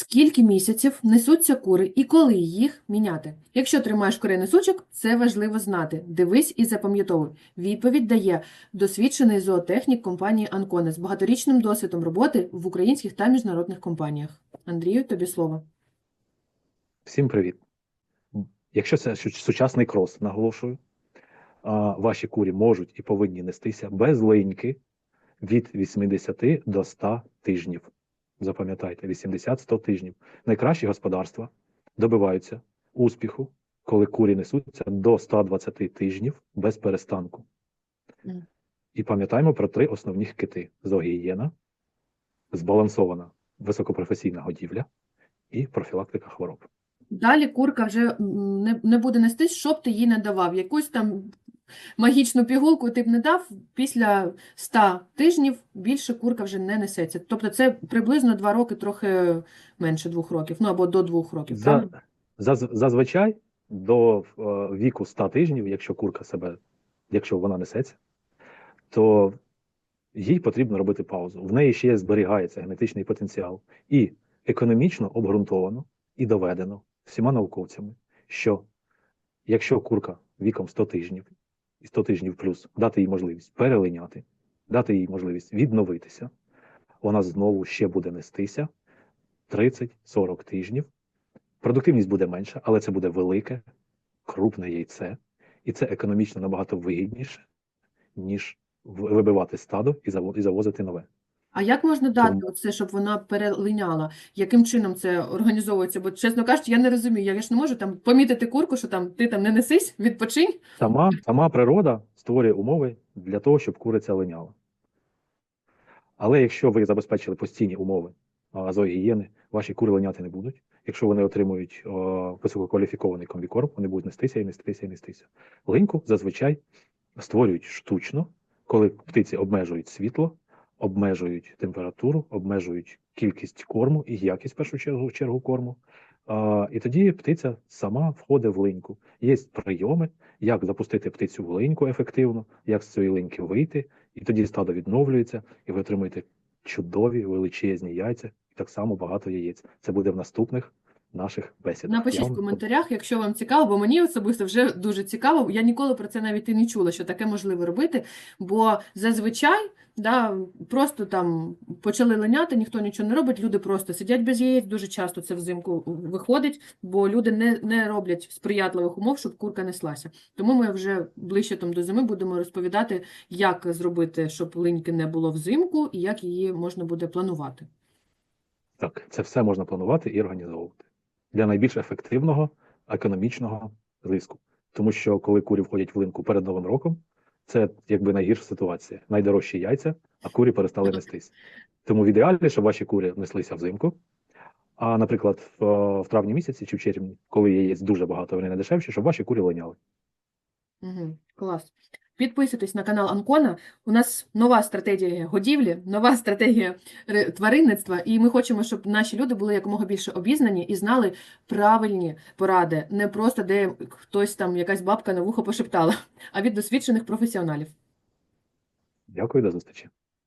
Скільки місяців несуться кури і коли їх міняти? Якщо тримаєш курей несучок, це важливо знати. Дивись і запам'ятовуй. Відповідь дає досвідчений зоотехнік компанії Анконе з багаторічним досвідом роботи в українських та міжнародних компаніях. Андрію, тобі слово. Всім привіт. Якщо це сучасний крос, наголошую, ваші курі можуть і повинні нестися без линьки від 80 до 100 тижнів. Запам'ятайте, 80-100 тижнів. Найкращі господарства добиваються успіху, коли курі несуться до 120 тижнів без перестанку. І пам'ятаємо про три основні кити: зоогієна, збалансована високопрофесійна годівля і профілактика хвороб. Далі курка вже не, не буде нестись, що б ти їй не давав. Якусь там магічну пігулку ти б не дав, після 100 тижнів більше курка вже не несеться. Тобто це приблизно 2 роки, трохи менше 2 років, ну або до 2 років. За, заз- зазвичай до е, віку 100 тижнів, якщо курка себе, якщо вона несеться, то їй потрібно робити паузу. В неї ще зберігається генетичний потенціал. І економічно обґрунтовано і доведено всіма науковцями, що якщо курка віком 100 тижнів і 100 тижнів плюс дати їй можливість перелиняти, дати їй можливість відновитися, вона знову ще буде нестися 30-40 тижнів. Продуктивність буде менша, але це буде велике, крупне яйце, і це економічно набагато вигідніше, ніж вибивати стадо і завозити нове. А як можна дати Тому- оце, щоб вона перелиняла? Яким чином це організовується? Бо, чесно кажучи, я не розумію. Я ж не можу там помітити курку, що там ти там не несись, відпочинь. Сама, сама природа створює умови для того, щоб куриця линяла. Але якщо ви забезпечили постійні умови а, зоогієни, ваші кури линяти не будуть. Якщо вони отримують о, висококваліфікований комбікорм, вони будуть нестися і нестися і нестися. Линьку зазвичай створюють штучно, коли птиці обмежують світло, обмежують температуру, обмежують кількість корму і якість в першу чергу, чергу корму. А, і тоді птиця сама входить в линьку. Є прийоми, як запустити птицю в линьку ефективно, як з цієї линьки вийти, і тоді стадо відновлюється, і ви отримуєте чудові величезні яйця, і так само багато яєць. Це буде в наступних наших бесідах. Напишіть Я в коментарях, якщо вам цікаво, бо мені особисто вже дуже цікаво. Я ніколи про це навіть і не чула, що таке можливо робити. Бо зазвичай да, просто там почали линяти, ніхто нічого не робить, люди просто сидять без яєць. Дуже часто це взимку виходить, бо люди не, не роблять сприятливих умов, щоб курка неслася. Тому ми вже ближче там до зими будемо розповідати, як зробити, щоб линьки не було взимку, і як її можна буде планувати. Так, це все можна планувати і організовувати для найбільш ефективного економічного зиску. Тому що коли курі входять в линку перед Новим роком, це якби найгірша ситуація. Найдорожчі яйця, а курі перестали нестись. Тому в ідеалі, щоб ваші курі неслися взимку. А, наприклад, в, в травні місяці чи в червні, коли яєць дуже багато, вони не дешевші, щоб ваші курі линяли. Угу, клас. Підписуйтесь на канал Анкона. У нас нова стратегія годівлі, нова стратегія тваринництва, і ми хочемо, щоб наші люди були якомога більше обізнані і знали правильні поради, не просто де хтось там, якась бабка на вухо пошептала, а від досвідчених професіоналів. Дякую, до зустрічі.